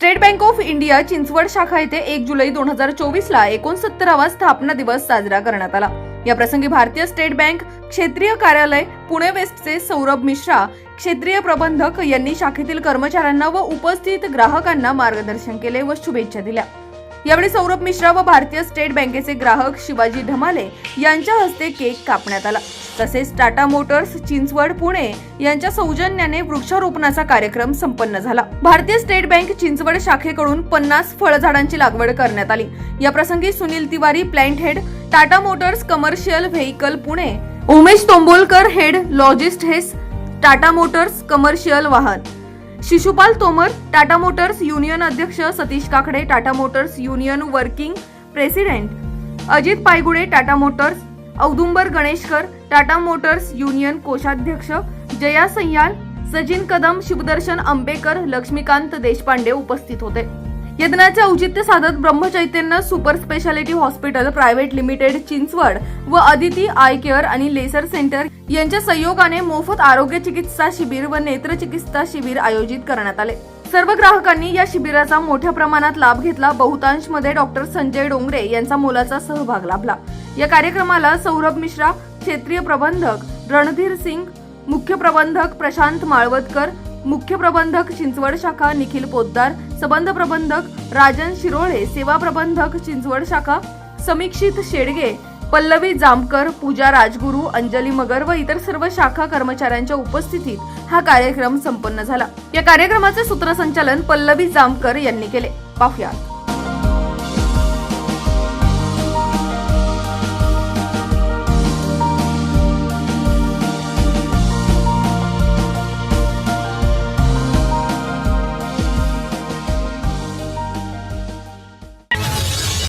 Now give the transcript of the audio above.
State Bank of India Chinchwad शाखा येथे एक जुलै दोन हजार चोवीस ला एकोणसत्तरावा स्थापना दिवस साजरा करण्यात आला. या प्रसंगी भारतीय स्टेट बँक क्षेत्रीय कार्यालय पुणे वेस्टचे सौरभ मिश्रा क्षेत्रीय प्रबंधक यांनी शाखेतील कर्मचाऱ्यांना व उपस्थित ग्राहकांना मार्गदर्शन केले व शुभेच्छा दिल्या. यावेळी सौरभ मिश्रा व भारतीय स्टेट बँकेचे ग्राहक शिवाजी ढमाले यांच्या हस्ते केक कापण्यात आला. तसेच टाटा मोटर्स चिंचवड पुणे यांच्या सौजन्याने वृक्षारोपणाचा कार्यक्रम संपन्न झाला. भारतीय स्टेट बँक चिंचवड शाखेकडून पन्नास फळझाडांची लागवड करण्यात आली. या प्रसंगी Sunil Tiwari plant head Tata Motors commercial vehicle Pune Umesh Tombolkar head logistics Tata Motors commercial वाहन. शिशुपाल तोमर टाटा मोटर्स युनियन अध्यक्ष Satish Kakade Tata Motors union working president Ajit Paigude Tata Motors Audumbar Ganeshkar Tata Motors union कोषाध्यक्ष जया सय्याल सचिन कदम शिवदर्शन आंबेकर लक्ष्मीकांत देशपांडे उपस्थित होते. यज्ञाचे औचित्य साधत Brahmachaitanya super speciality hospital private limited Chinchwad व Aditi eye care आणि लेसर सेंटर यांच्या संयोगाने मोफत आरोग्य चिकित्सा शिबिर व नेत्र चिकित्सा शिबिर आयोजित करण्यात आले. सर्व ग्राहकांनी या शिबिराचा मोठ्या प्रमाणात लाभ घेतला. बहुतांशमध्ये डॉक्टर संजय डोंगरे यांचा मोलाचा सहभाग लाभला. या कार्यक्रमाला सौरभ मिश्रा क्षेत्रीय प्रबंधक रणधीर सिंग मुख्य प्रबंधक प्रशांत माळवतकर मुख्य प्रबंधक चिंचवड शाखा निखिल पोद्दार सबंध प्रबंधक राजन शिरोळे सेवा प्रबंधक चिंचवड शाखा समीक्षित शेडगे पल्लवी जामकर पूजा राजगुरू अंजली मगर व इतर सर्व शाखा कर्मचाऱ्यांच्या उपस्थितीत हा कार्यक्रम संपन्न झाला. या कार्यक्रमाचे सूत्रसंचालन पल्लवी जामकर यांनी केले. पाहुयात.